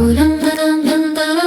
Kulum dum dum dum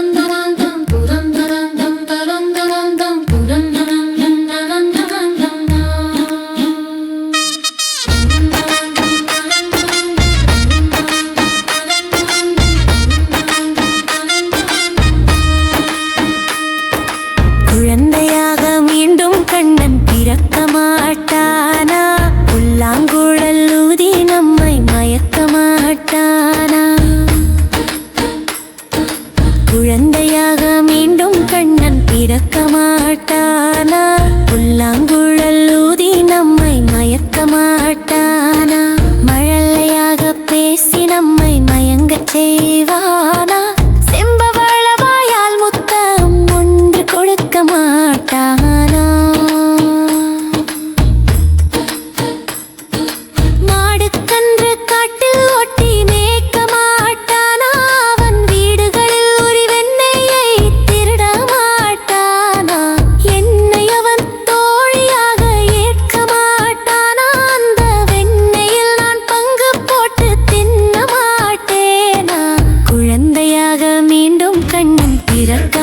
கிடக்க மாட்டானா புல்லாங்குழல் ஊதி நம்மை மயக்க மாட்டான்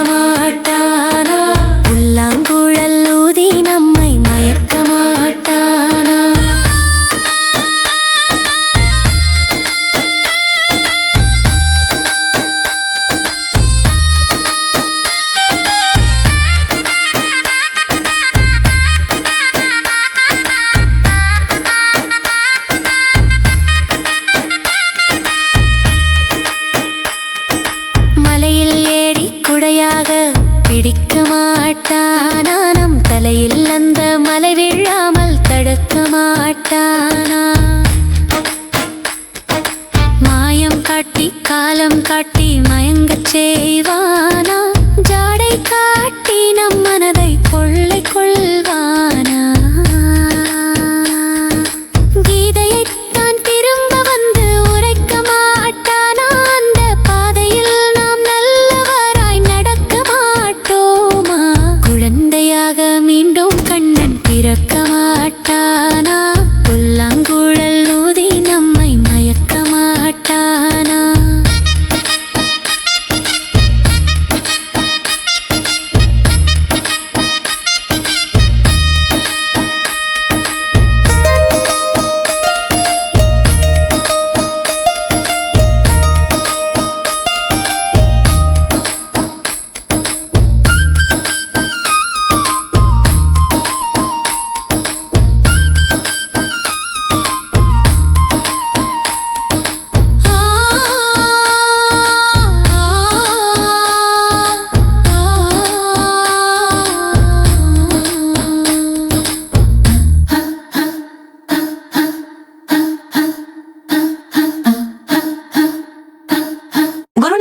come on. பிடிக்க மாட்டானாம் தலையில் அந்த மலை விழாமல் தடுக்க மாட்டானா மாயம் காட்டி காலம் காட்டி மயங்கச் செய்வான். இறக்க மாட்டானா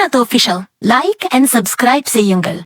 Srinath official like and subscribe செய்யுங்கள்.